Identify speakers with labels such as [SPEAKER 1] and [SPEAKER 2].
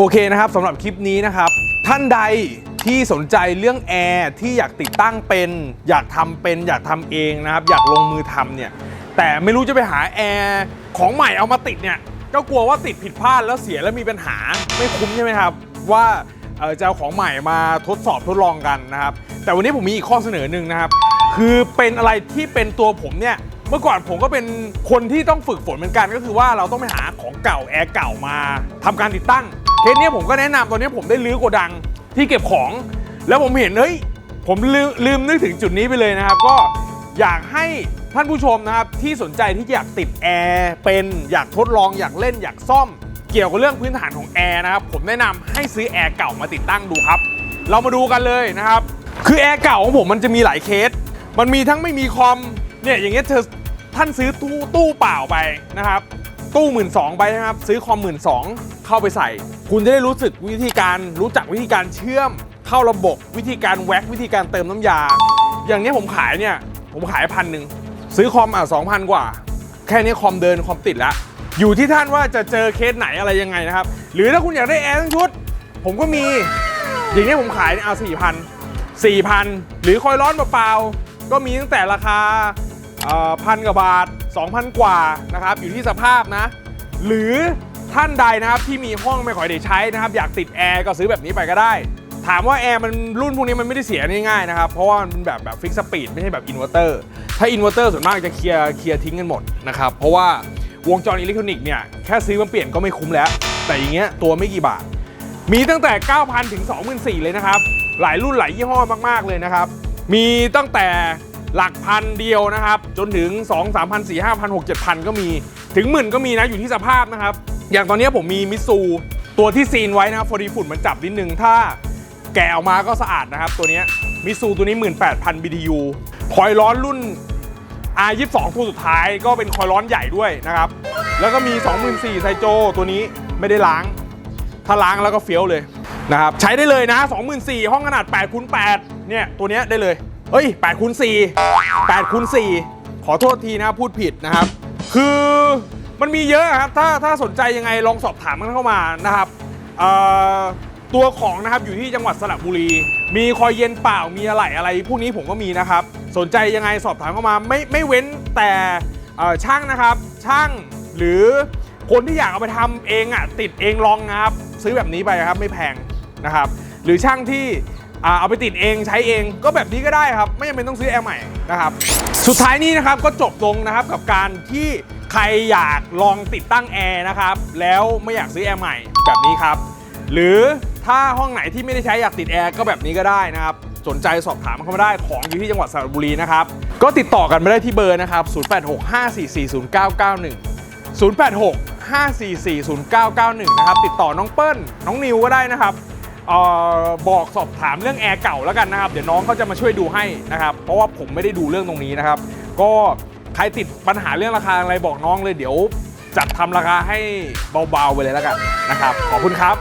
[SPEAKER 1] โอเคนะครับสำหรับคลิปนี้นะครับ ท่านใดที่สนใจเรื่องแอร์ที่อยากติดตั้งเป็น อยากทำเป็นอยากทำเองนะครับ อยากลงมือทำเนี่ยแต่ไม่รู้จะไปหาแอร์ของใหม่เอามาติดเนี่ยก็กลัวว่าติดผิดพลาดแล้วเสียแล้วมีปัญหาไม่คุ้มใช่ไหมครับ ว่าเออจะเอาของใหม่มาทดสอบทดลองกันนะครับ แต่วันนี้ผมมีอีกข้อเสนอหนึ่งนะครับ คือเป็นอะไรที่เป็นตัวผมเนี่ยเมื่อก่อนผมก็เป็นคนที่ต้องฝึกฝนเหมือนกัน ก็คือว่าเราต้องไปหาของเก่าแอร์เก่ามาทำการติดตั้ง เคสเนี้ยผมก็แนะนำตอนนี้ผมได้รื้อโกดังที่เก็บของ แล้วผมเห็นเฮ้ยผมลืมลืมนึกถึงจุดนี้ไปเลยนะครับ ก็อยากให้ท่านผู้ชมนะครับที่สนใจที่อยากติดแอร์เป็นอยากทดลองอยากเล่นอยากซ่อม เกี่ยวกับเรื่องพื้นฐานของแอร์นะครับผมแนะนำให้ซื้อแอร์เก่ามาติดตั้งดูครับ เรามาดูกันเลยนะครับ คือแอร์เก่าของผมมันจะมีหลายเคส มันมีทั้งไม่มีคอมเนี่ยอย่างเงี้ยเธอท่านซื้อตู้ตู้เปล่าไปนะครับ ตู้หมื่นสองไปนะครับ ซื้อคอมหมื่นสอง เข้าไปใส่ คุณจะได้รู้สึกวิธีการรู้จักวิธีการเชื่อม เข้าระบบวิธีการแว็กวิธีการเติมน้ำยา อย่างนี้ผมขายเนี่ยผมขายพันหนึ่งซื้อคอมอะสองพันกว่า แค่นี้คอมเดินคอมติดแล้ว อยู่ที่ท่านว่าจะเจอเคสไหนอะไรยังไงนะครับ หรือถ้าคุณอยากได้แอร์ทั้งชุด ผมก็มี อย่างนี้ผมขายเนี่ยเอาสี่พันสี่พันหรือคอยร้อนเปล่าๆก็มีตั้งแต่ราคาพันกว่าบาท 2,000 กว่านะครับ อยู่ที่สภาพนะ หรือ ท่านใดนะครับที่มีห้องไม่ค่อยได้ใช้นะครับอยากติดแอร์ก็ซื้อแบบนี้ไปก็ได้ ถามว่าแอร์มันรุ่นพวกนี้มันไม่ได้เสียง่ายๆนะครับเพราะว่ามันเป็นแบบแบบฟิกสปีดไม่ใช่แบบอินเวอร์เตอร์ถ้าอินเวอร์เตอร์ส่วนมากจะเคลียร์เคลียร์ทิ้งกันหมดนะครับเพราะว่าวงจรอิเล็กทรอนิกส์เนี่ยแค่ซื้อมาเปลี่ยนก็ไม่คุ้มแล้ว แต่อย่างเงี้ยตัวไม่กี่บาท มีตั้งแต่ 9,000 ถึง 24,000 เลยนะครับ หลายรุ่นหลายยี่ห้อมากๆเลยนะครับ มีตั้งแต่หลักพันเดียวนะครับ จนถึง 2 3 0 0 4 5 0 0 6 7,000ก็มี ถึงหมื่นก็มีนะอยู่ที่สภาพนะครับ อย่างตอนนี้ผมมีมิซูตัวที่ซีนไว้นะครับพอดีฝุ่นมันจับนิดนึง ถ้าแกะออกมาก็สะอาดนะครับ ตัวนี้มิซูตัวนี้ 18,000 BTU คอยร้อนรุ่น R22 ตัวสุดท้ายก็เป็นคอยร้อนใหญ่ด้วยนะครับ แล้วก็มี 24,000ไซโจตัวนี้ไม่ได้ล้าง ถ้าล้างแล้วก็เฟี้ยวเลยนะครับ ใช้ได้เลยนะ 24,000 ห้องขนาด8คูณ8เนี่ย ตัวนี้ได้เลยเอ้ย8คูณ4 8คูณ4ขอโทษทีนะพูดผิดนะครับ คือ มันมีเยอะครับ ถ้าถ้าสนใจยังไงลองสอบถามกันเข้ามานะครับตัวของนะครับอยู่ที่จังหวัดสระบุรี มีคอยเย็นเปล่ามีอะไรอะไรพวกนี้ผมก็มีนะครับ สนใจยังไงสอบถามเข้ามาไม่ไม่เว้นแต่ช่างนะครับ ช่างหรือคนที่อยากเอาไปทำเองอะติดเองลองนะครับ ซื้อแบบนี้ไปครับไม่แพงนะครับ หรือช่างที่เอาไปติดเองใช้เองก็แบบนี้ก็ได้ครับ ไม่จำเป็นต้องซื้อแอร์ใหม่นะครับ สุดท้ายนี้นะครับก็จบลงนะครับกับการที่ ใครอยากลองติดตั้งแอร์นะครับ แล้วไม่อยากซื้อแอร์ใหม่แบบนี้ครับ หรือถ้าห้องไหนที่ไม่ได้ใช้อยากติดแอร์ก็แบบนี้ก็ได้นะครับ สนใจสอบถามเข้ามาได้ของอยู่ที่จังหวัดสระบุรีนะครับ ก็ติดต่อกันไม่ได้ที่เบอร์นะครับ 0865440991 0865440991 นะครับ ติดต่อน้องเปิ้ล น้องนิวก็ได้นะครับออบอกสอบถามเรื่องแอร์เก่าแล้วกันนะครับ เดี๋ยวน้องเขาจะมาช่วยดูให้นะครับ เพราะว่าผมไม่ได้ดูเรื่องตรงนี้นะครับ ก็ ใครติดปัญหาเรื่องราคาอะไรบอกน้องเลยเดี๋ยวจัดทำราคาให้เบาๆไปเลยแล้วกันนะครับ ขอบคุณครับ